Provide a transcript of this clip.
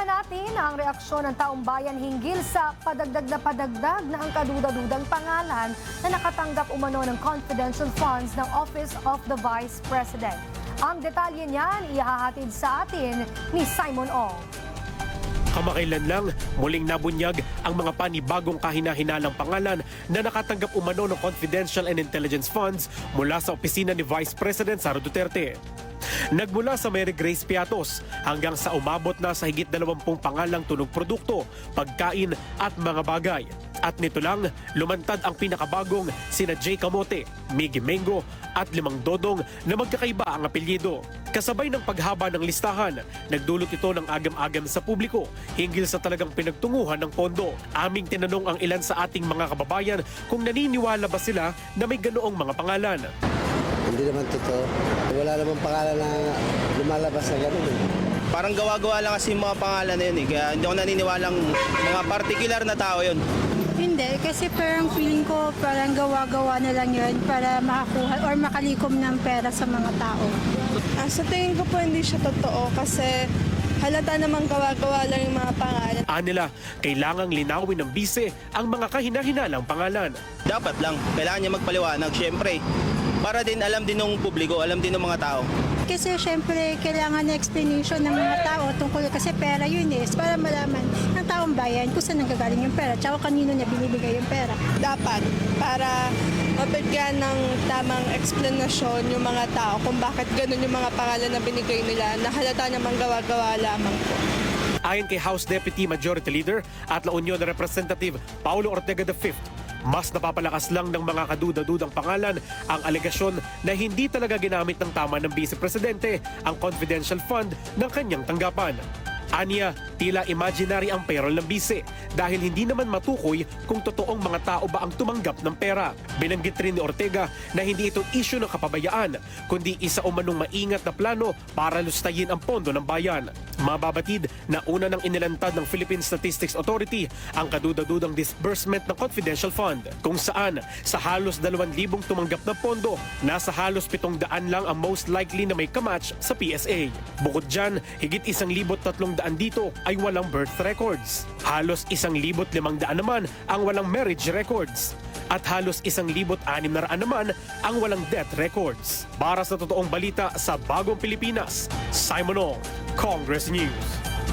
naman natin ang reaksyon ng taong bayan hinggil sa padagdag na padagdag na ang kaduda-dudang pangalan na nakatanggap umano ng confidential funds ng Office of the Vice President. Ang detalye niyan ihahatid sa atin ni Simon Ong. Kamakailan lang, muling nabunyag ang mga panibagong kahinahinalang pangalan na nakatanggap umano ng confidential and intelligence funds mula sa opisina ni Vice President Sara Duterte. Nagmula sa Mary Grace Piatos hanggang sa umabot na sa higit 20 pangalang tunog produkto, pagkain at mga bagay. At nito lang, lumantad ang pinakabagong sina Jay Camote, Miggy Mengo at Limang Dodong na magkakaiba ang apelyido. Kasabay ng paghaba ng listahan, nagdulot ito ng agam-agam sa publiko hinggil sa talagang pinagtunguhan ng pondo. Aming tinanong ang ilan sa ating mga kababayan kung naniniwala ba sila na may ganoong mga pangalan. Hindi naman totoo. Wala namang pangalan na lumalabas na gano'n. eh. Parang gawa-gawa lang kasi yung mga pangalan na yun eh. Kaya hindi ako naniniwalang mga particular na tao yun. Hindi, kasi parang feeling ko parang gawa-gawa na lang yun para makakuha or makalikom ng pera sa mga tao. Ah, sa tingin ko po hindi siya totoo kasi halata namang gawa-gawa lang yung mga pangalan. Anila, kailangang linawin ng bise ang mga kahinahinalang pangalan. Dapat lang. Kailangan niya magpaliwanag, syempre. Para din alam din ng publiko, alam din ng mga tao. Kasi syempre kailangan na explanation ng mga tao tungkol kasi pera yun eh. Para malaman ng taong bayan kung saan nanggagaling yung pera tsaka kanino niya binibigay yung pera. Dapat para mabigyan ng tamang explanation yung mga tao kung bakit ganun yung mga pangalan na binigay nila na halata namang gawa-gawa lamang po. Ayon kay House Deputy Majority Leader at La Union Representative Paulo Ortega V, mas napapalakas lang ng mga kaduda-dudang pangalan ang alegasyon na hindi talaga ginamit ng tama ng Vice Presidente ang confidential fund ng kanyang tanggapan. Anya, tila imaginary ang payroll ng bise dahil hindi naman matukoy kung totoong mga tao ba ang tumanggap ng pera. Binanggit rin ni Ortega na hindi ito issue ng kapabayaan, kundi isa umanong maingat na plano para lustayin ang pondo ng bayan. Mababatid na una nang inilantad ng Philippine Statistics Authority ang kaduda-dudang disbursement ng confidential fund kung saan sa halos 2,000 tumanggap na pondo, nasa halos 700 lang ang most likely na may kamatch sa PSA. Bukod dyan, higit 1,300 dito ay walang birth records. Halos 1,500 naman ang walang marriage records. At halos 1,600 naman ang walang death records. Para sa totoong balita sa Bagong Pilipinas, Simon Ong, Congress News.